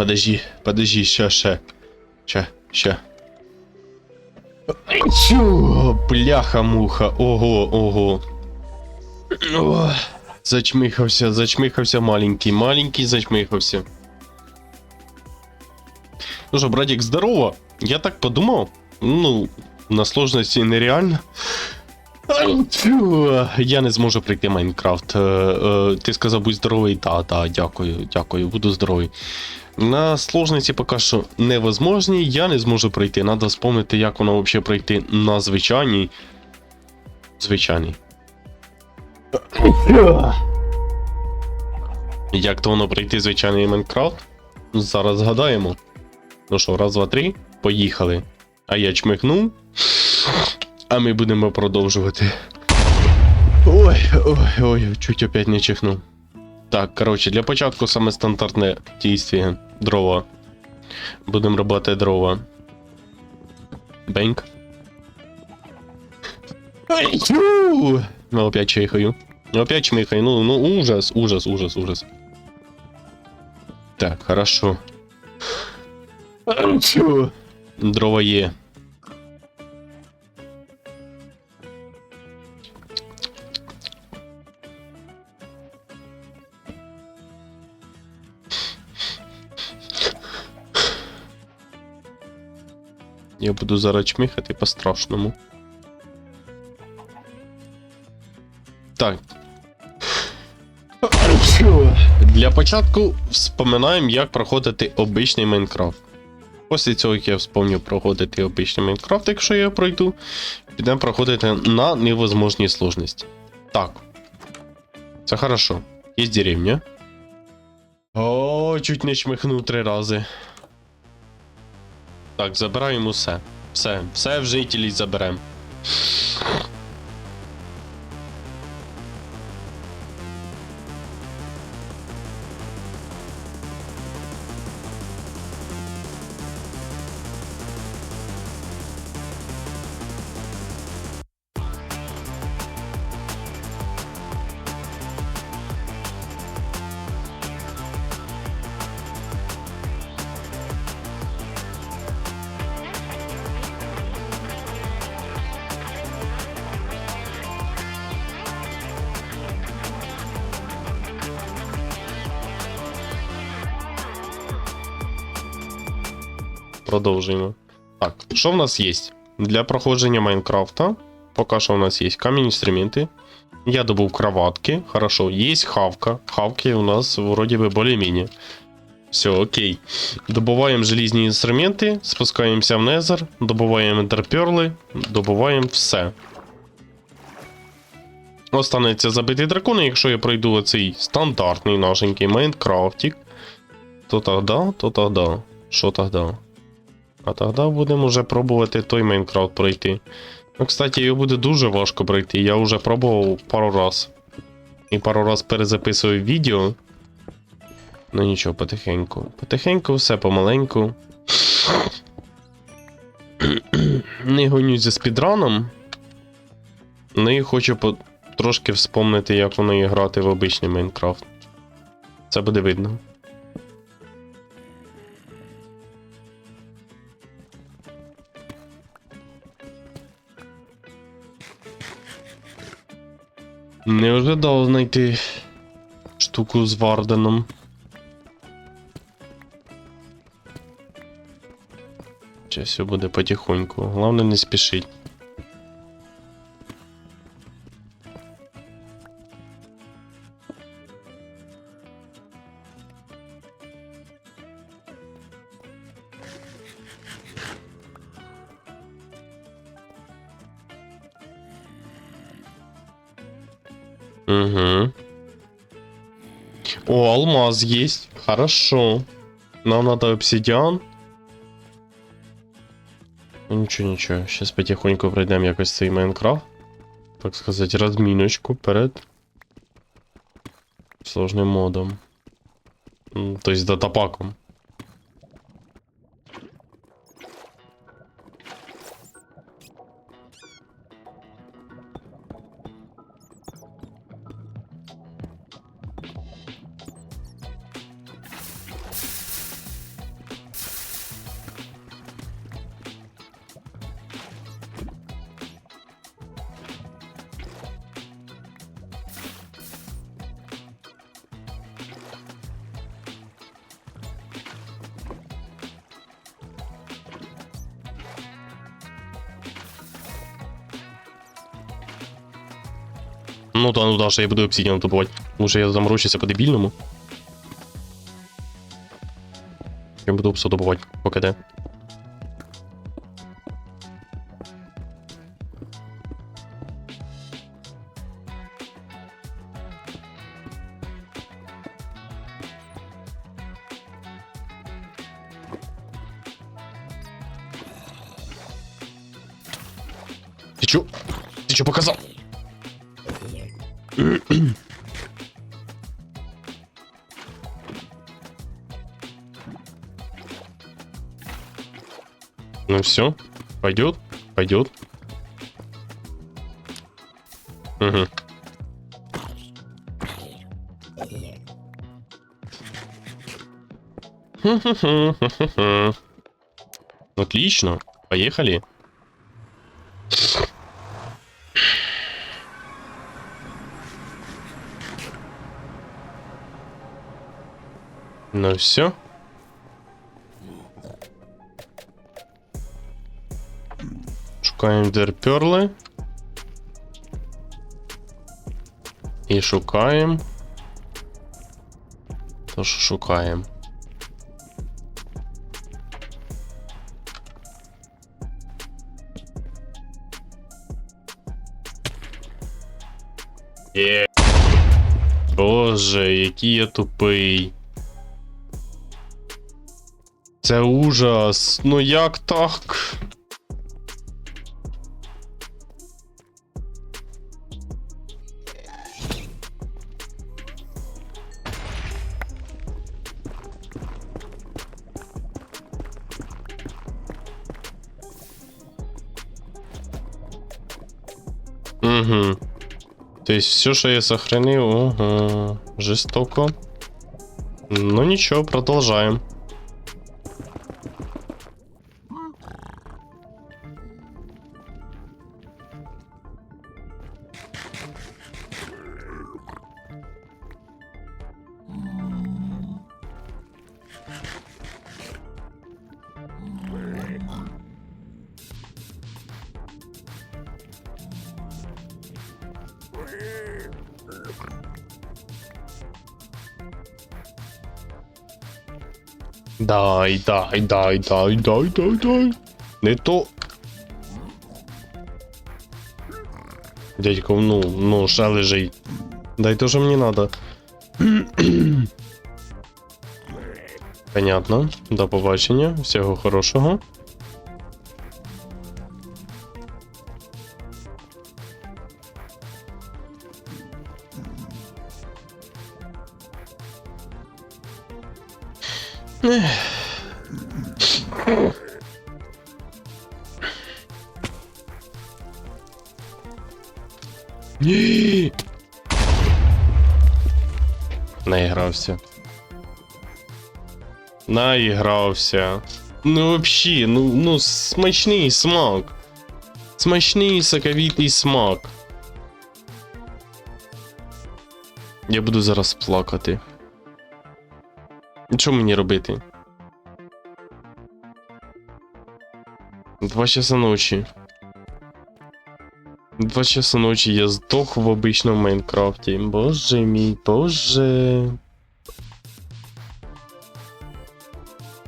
подожди, подожди, ще, ще. Ще, ще. Чу, бляха-муха, ого, ого. О, зачмихався, зачмихався маленький, маленький зачмихався. Ну що, братик, здорово. Я так подумав. Ну, на сложності нереально. Я не зможу пройти Майнкрафт. Е, е, Ти сказав, будь здоровий. Так, так, дякую, дякую, буду здоровий. На сложності поки що невозможні, я не зможу пройти. Надо вспомнити, як воно взагалі пройти на звичайній. Звичайній. Як то воно пройти звичайний Майнкрафт? Зараз згадаємо. Ну що, раз, два, три, поїхали. А я чмихнув. А ми будемо продовжувати. Ой, ой, ой, чуть опять не чихнув. Так, коротше, для початку саме стандартне дійствие. Дрова. Будемо робити дрова. Бенк. Ну, опять чихаю. Опять чмихаю. Ну, ну, ужас, ужас, ужас, ужас. Так, хорошо. Дрова є. Я буду зараз чмихати по-страшному. Так. Для початку вспоминаємо, як проходити обичний Майнкрафт. Після цього, як я вспомню проходити обичний Майнкрафт, якщо я пройду, підемо проходити на невозможній сложності. Так. Це хорошо. Є деревня. О, чуть не чмихнув три рази. Так, забираємо все. Все, все в жителі заберемо. Продовжуємо. Так, що в нас є? Для проходження Майнкрафта. Поки що у нас є камінь інструменти. Я добув кроватки. Хорошо, є хавка. Хавки у нас вроді би более-менее. Все, окей. Добуваємо желізні інструменти, спускаємося в Незер, добуваємо ентерперли, добуваємо все. Останеться забитий дракон, якщо я пройду оцей стандартний нашенький Майнкрафтик, то тогда, то тогда. Що тогда? А тоді будемо вже пробувати той Майнкрафт пройти. Ну, кстати, його буде дуже важко пройти. Я вже пробував пару раз. І пару раз перезаписую відео. Ну нічого, потихеньку. Потихеньку, все помаленьку. Не гонюсь за спідраном. Ну і хочу по... трошки вспомнити, як воно є грати в обичний Майнкрафт. Це буде видно. Не ожидав знайти штуку з Варденом. Ще все буде потихоньку. Головне не спішить. Угу. О, алмаз есть. Хорошо. Нам надо обсидиан. Ну, Нічого, нічого. Сейчас потихоньку пройдемо якось цей Майнкрафт. Так сказати, розміночку перед сложним модом. М, Тобто датапаком. Ну то ну да, що я буду обсидіан добувати. Може я заморочуся по дебільному. Я буду обсо добувати, поки де. Ты чё? Ты чё показал? Ну все, пойдет, пойдет. Угу. Отлично, поехали. Ну все. Шукаємо дерперли. І шукаємо. То, що шукаємо. Є. Боже, який я тупий. Це ужас. Ну як так? Угу. То есть все, что я сохранил, угу. жестоко. Ну ничего, продолжаем. Дай, дай, дай, дай, дай, дай, дай. Не то. Дядько, ну, ну, ще лежить. Дай то, що мені надо. Понятно. До побачення. Всього хорошого. Ні. Наігрався. Наігрався. Ну вообще, ну, ну смачний смак. Смачний соковитий смак. Я буду зараз плакати. Що мені робити? Два часа ночі. Два часа ночі я здох в обичному Майнкрафті. Боже мій, боже.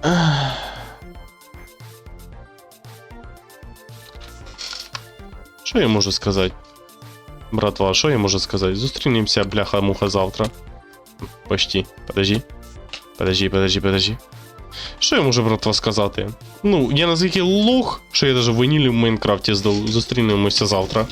Ах. Що я можу сказати? Братва, що я можу сказати? Зустрінемося, бляха-муха, завтра. Почти. Подожди. Подожди, подожди, подожди. Що я можу, братва, сказати? Ну, я наскільки лох, що я навіть ванілі в Майнкрафті. Зустрінемося завтра.